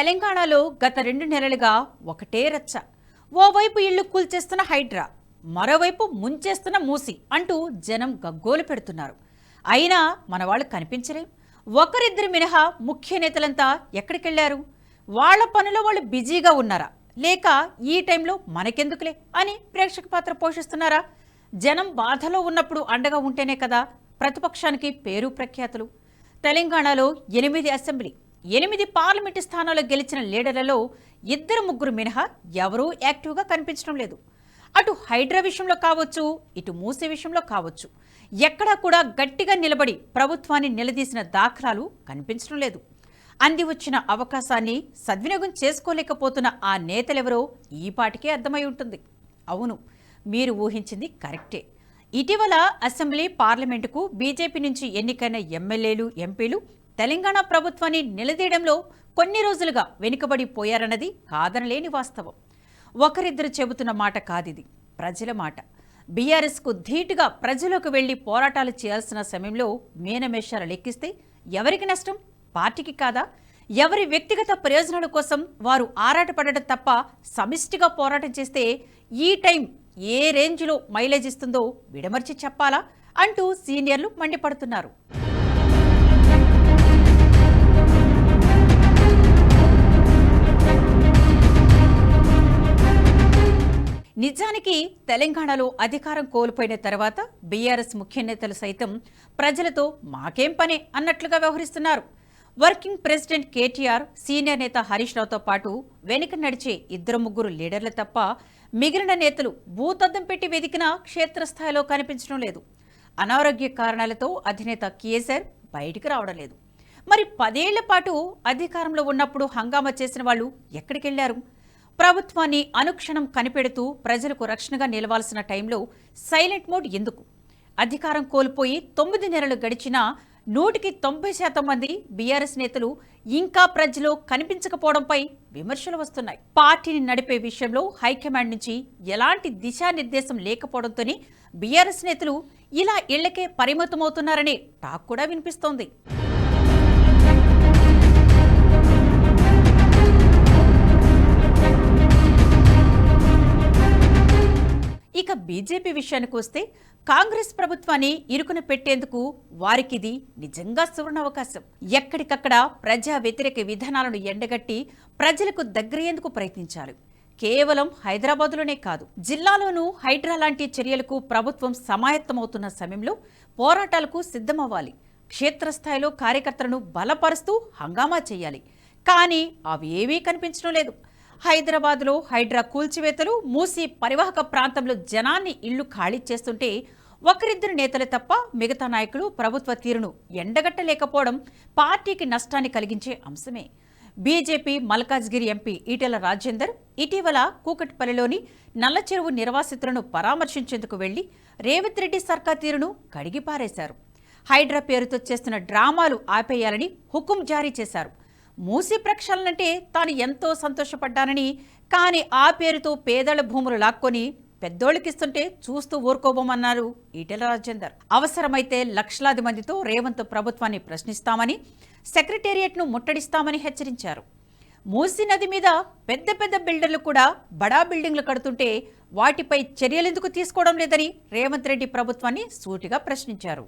తెలంగాణలో గత రెండు నెలలుగా ఒకటే రచ్చ. ఓవైపు ఇళ్ళు కూల్చేస్తున్న హైడ్రా మరోవైపు ముంచేస్తున్న మూసి అంటూ జనం గగ్గోలు పెడుతున్నారు. అయినా మన వాళ్ళు కనిపించలేం. ఒకరిద్దరు మినహా ముఖ్య నేతలంతా ఎక్కడికెళ్ళారు? వాళ్ళ పనిలో వాళ్ళు బిజీగా ఉన్నారా? లేక ఈ టైంలో మనకెందుకులే అని ప్రేక్షక పాత్ర పోషిస్తున్నారా? జనం బాధలో ఉన్నప్పుడు అండగా ఉంటేనే కదా ప్రతిపక్షానికి పేరు ప్రఖ్యాతులు. తెలంగాణలో ఎనిమిది అసెంబ్లీ ఎనిమిది పార్లమెంటు స్థానాల్లో గెలిచిన లీడర్లలో ఇద్దరు ముగ్గురు మినహా ఎవరూ యాక్టివ్గా కనిపించడం లేదు. అటు హైడ్రా విషయంలో కావచ్చు ఇటు మూసే విషయంలో కావచ్చు. ఎక్కడా కూడా గట్టిగా నిలబడి ప్రభుత్వాన్ని నిలదీసిన దాఖలాలు కనిపించడం లేదు. అంది వచ్చిన అవకాశాన్ని సద్వినియోగం చేసుకోలేకపోతున్న ఆ నేతలెవరో ఈ పాటికే అర్థమై ఉంటుంది. అవును మీరు ఊహించింది కరెక్టే. ఇటీవల అసెంబ్లీ పార్లమెంటుకు బీజేపీ నుంచి ఎన్నికైన ఎమ్మెల్యేలు ఎంపీలు తెలంగాణ ప్రభుత్వాన్ని నిలదీయడంలో కొన్ని రోజులుగా వెనుకబడిపోయారన్నది కాదనలేని వాస్తవం. ఒకరిద్దరు చెబుతున్న మాట కాదిది ప్రజల మాట. బీఆర్ఎస్కు ధీటుగా ప్రజలకు వెళ్ళి పోరాటాలు చేయాల్సిన సమయంలో మేనమేషాలు లెక్కిస్తే ఎవరికి నష్టం? పార్టీకి కాదా? ఎవరి వ్యక్తిగత ప్రయోజనాల కోసం వారు ఆరాటపడడం తప్ప సమిష్టిగా పోరాటం చేస్తే ఈ టైం ఏ రేంజ్లో మైలేజ్ ఇస్తుందో విడమర్చి చెప్పాలా? అంటూ సీనియర్లు మండిపడుతున్నారు. నిజానికి తెలంగాణలో అధికారం కోల్పోయిన తర్వాత బీఆర్ఎస్ ముఖ్య నేతలు సైతం ప్రజలతో మాకేం పనే అన్నట్లుగా వ్యవహరిస్తున్నారు. వర్కింగ్ ప్రెసిడెంట్ కేటీఆర్ సీనియర్ నేత హరీష్ రావుతో పాటు వెనుక నడిచే ఇద్దరు ముగ్గురు లీడర్లు తప్ప మిగిలిన నేతలు భూతద్దం పెట్టి వెదికినా క్షేత్రస్థాయిలో కనిపించడం లేదు. అనారోగ్య కారణాలతో అధినేత కేసీఆర్ బయటికి రావడం లేదు. మరి పదేళ్ళ పాటు అధికారంలో ఉన్నప్పుడు హంగామా చేసిన వాళ్ళు ఎక్కడికెళ్ళారు? ప్రభుత్వాన్ని అనుక్షణం కనిపెడుతూ ప్రజలకు రక్షణగా నిలవాల్సిన టైంలో సైలెంట్ మోడ్ ఎందుకు? అధికారం కోల్పోయి తొమ్మిది నెలలు గడిచినా నూటికి తొంభై శాతం మంది బీఆర్ఎస్ నేతలు ఇంకా ప్రజలో కనిపించకపోవడంపై విమర్శలు వస్తున్నాయి. పార్టీని నడిపే విషయంలో హైకమాండ్ నుంచి ఎలాంటి దిశానిర్దేశం లేకపోవడంతోనే బీఆర్ఎస్ నేతలు ఇలా ఇళ్ళకే పరిమితమవుతున్నారనే టాక్ కూడా వినిపిస్తోంది. ఇక బీజేపీ విషయానికి వస్తే కాంగ్రెస్ ప్రభుత్వాన్ని ఇరుకున పెట్టేందుకు వారికిది నిజంగా సువర్ణావకాశం. ఎక్కడికక్కడ ప్రజా వ్యతిరేక విధానాలను ఎండగట్టి ప్రజలకు దగ్గరయ్యేందుకు ప్రయత్నించాలి కేవలం హైదరాబాదులోనే కాదు జిల్లాలోనూ హైడ్రా లాంటి చర్యలకు ప్రభుత్వం సమాయత్తమవుతున్న సమయంలో పోరాటాలకు సిద్ధమవ్వాలి. క్షేత్రస్థాయిలో కార్యకర్తలను బలపరుస్తూ హంగామా చేయాలి. కానీ అవి ఏవీ కనిపించడం లేదు. హైదరాబాద్లో హైడ్రా కూల్చివేతలు మూసి పరివాహక ప్రాంతంలో జనాన్ని ఇళ్ళు ఖాళీ చేస్తుంటే ఒకరిద్దరు నేతలు తప్ప మిగతా నాయకులు ప్రభుత్వ తీరును ఎండగట్టలేకపోవడం పార్టీకి నష్టాన్ని కలిగించే అంశమే. బీజేపీ మల్కాజ్గిరి ఎంపీ ఈటెల రాజేందర్ ఇటీవల కూకట్పల్లిలోని నల్లచెరువు నిర్వాసితులను పరామర్శించేందుకు వెళ్ళి రేవంత్ రెడ్డి సర్కార్ తీరును కడిగిపారేశారు. హైడ్రా పేరుతో చేస్తున్న డ్రామాలు ఆపేయాలని హుకుం జారీ చేశారు. మూసి ప్రక్షాళనంటే తాను ఎంతో సంతోషపడ్డానని కానీ ఆ పేరుతో పేదల భూములు లాక్కొని పెద్దోళ్ళకిస్తుంటే చూస్తూ ఊరుకోబోమన్నారు ఈటెల రాజేందర్. అవసరమైతే లక్షలాది మందితో రేవంత్ ప్రభుత్వాన్ని ప్రశ్నిస్తామని సెక్రటేరియట్ను ముట్టడిస్తామని హెచ్చరించారు. మూసీ నది మీద పెద్ద పెద్ద బిల్డర్లు కూడా బడా బిల్డింగ్లు కడుతుంటే వాటిపై చర్యలెందుకు తీసుకోవడం లేదని రేవంత్ రెడ్డి ప్రభుత్వాన్ని సూటిగా ప్రశ్నించారు.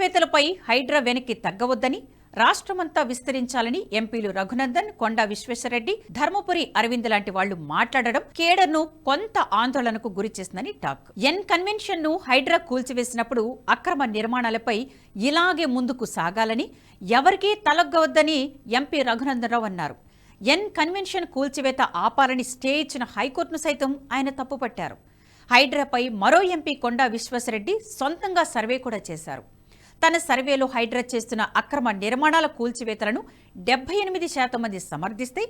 కూల్చివేతలపై హైడ్రా వెనక్కి తగ్గవద్దని రాష్ట్రమంతా విస్తరించాలని ఎంపీలు రఘునందన్ కొండా విశ్వేశ్వరరెడ్డి ధర్మపురి అరవింద్ లాంటి వాళ్ళు మాట్లాడడం కేడర్ను కొంత ఆందోళనకు గురి చేసిందని టాక్. ఎన్ కన్వెన్షన్ను హైడ్రా కూల్చివేసినప్పుడు అక్రమ నిర్మాణాలపై ఇలాగే ముందుకు సాగాలని ఎవరికీ తలగ్గవద్దని ఎంపీ రఘునందనరావు అన్నారు. ఎన్ కన్వెన్షన్ కూల్చివేత ఆపాలని స్టే ఇచ్చిన హైకోర్టును సైతం ఆయన తప్పుపట్టారు. హైడ్రాపై మరో ఎంపీ కొండా విశ్వేశ్వరరెడ్డి సొంతంగా సర్వే కూడా చేశారు. తన సర్వేలో హైడ్రా చేస్తున్న అక్రమ నిర్మాణాల కూల్చివేతలను డెబ్బై ఎనిమిది శాతం మంది సమర్థిస్తే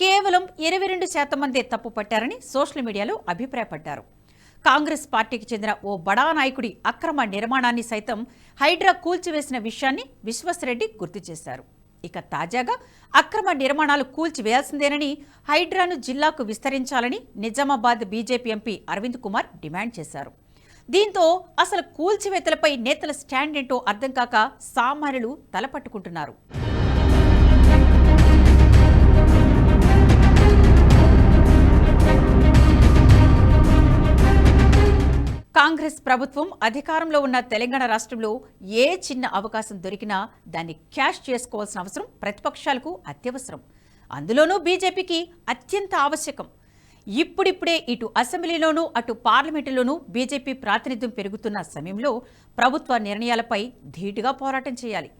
కేవలం ఇరవై రెండు శాతం మందే తప్పుపట్టారని సోషల్ మీడియాలో అభిప్రాయపడ్డారు. కాంగ్రెస్ పార్టీకి చెందిన ఓ బడా నాయకుడి అక్రమ నిర్మాణాన్ని సైతం హైడ్రా కూల్చివేసిన విషయాన్ని విశ్వసరెడ్డి గుర్తు చేశారు. ఇక తాజాగా అక్రమ నిర్మాణాలు కూల్చివేయాల్సిందేనని హైడ్రాను జిల్లాకు విస్తరించాలని Nizamabad BJP MP Arvind Kumar demand చేశారు. దీంతో అసలు కూల్చివేతలపై నేతల స్టాండ్ ఏంటో అర్థం కాక సామాన్యులు తలపట్టుకుంటున్నారు. కాంగ్రెస్ ప్రభుత్వం అధికారంలో ఉన్న తెలంగాణ రాష్ట్రంలో ఏ చిన్న అవకాశం దొరికినా దాన్ని క్యాష్ చేసుకోవాల్సిన అవసరం ప్రతిపక్షాలకు అత్యవసరం. అందులోనూ బీజేపీకి అత్యంత ఆవశ్యకం. ఇప్పుడిప్పుడే ఇటు అసెంబ్లీలోనూ అటు పార్లమెంటులోనూ బీజేపీ ప్రాతినిధ్యం పెరుగుతున్న సమయంలో ప్రభుత్వ నిర్ణయాలపై ధీటుగా పోరాటం చేయాలి.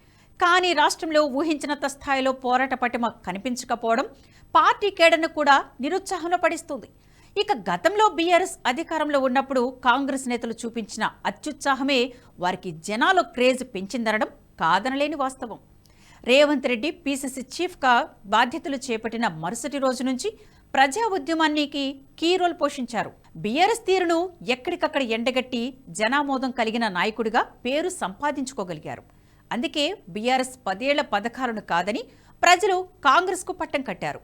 కానీ రాష్ట్రంలో ఊహించినంత స్థాయిలో పోరాట పటిమ కనిపించకపోవడం పార్టీ కేడర్ను కూడా నిరుత్సాహంలో పడిస్తుంది. ఇక గతంలో బీఆర్ఎస్ అధికారంలో ఉన్నప్పుడు కాంగ్రెస్ నేతలు చూపించిన అత్యుత్సాహమే వారికి జనాల క్రేజ్ పెంచిందనడం కాదనలేని వాస్తవం. రేవంత్ రెడ్డి పీసీసీ చీఫ్గా బాధ్యతలు చేపట్టిన మరుసటి రోజు నుంచి ప్రజా ఉద్యమానికి కీ రోల్ పోషించారు. బీఆర్ఎస్ తీరును ఎక్కడికక్కడ ఎండగట్టి జనామోదం కలిగిన నాయకుడిగా పేరు సంపాదించుకోగలిగారు. అందుకే బీఆర్ఎస్ పదేళ్ళ పథకాలను కాదని ప్రజలు కాంగ్రెస్కు పట్టం కట్టారు.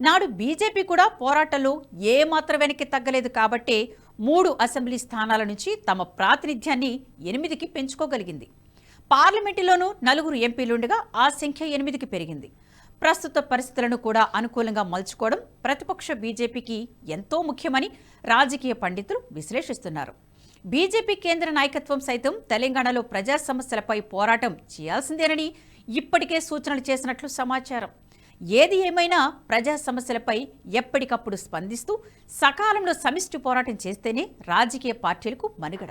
నాడు బీజేపీ కూడా పోరాటంలో ఏమాత్రం వెనక్కి తగ్గలేదు కాబట్టే మూడు అసెంబ్లీ స్థానాల నుంచి తమ ప్రాతినిధ్యాన్ని ఎనిమిదికి పెంచుకోగలిగింది. పార్లమెంటులోనూ నలుగురు ఎంపీలుండగా ఆ సంఖ్య ఎనిమిదికి పెరిగింది. ప్రస్తుత పరిస్థితులను కూడా అనుకూలంగా మలుచుకోవడం ప్రతిపక్ష బీజేపీకి ఎంతో ముఖ్యమని రాజకీయ పండితులు విశ్లేషిస్తున్నారు. బీజేపీ కేంద్ర నాయకత్వం సైతం తెలంగాణలో ప్రజా సమస్యలపై పోరాటం చేయాల్సిందేనని ఇప్పటికే సూచనలు చేసినట్లు సమాచారం. ఏది ఏమైనా ప్రజా సమస్యలపై ఎప్పటికప్పుడు స్పందిస్తూ సకాలంలో సమిష్టి పోరాటం చేస్తేనే రాజకీయ పార్టీలకు మనుగడ.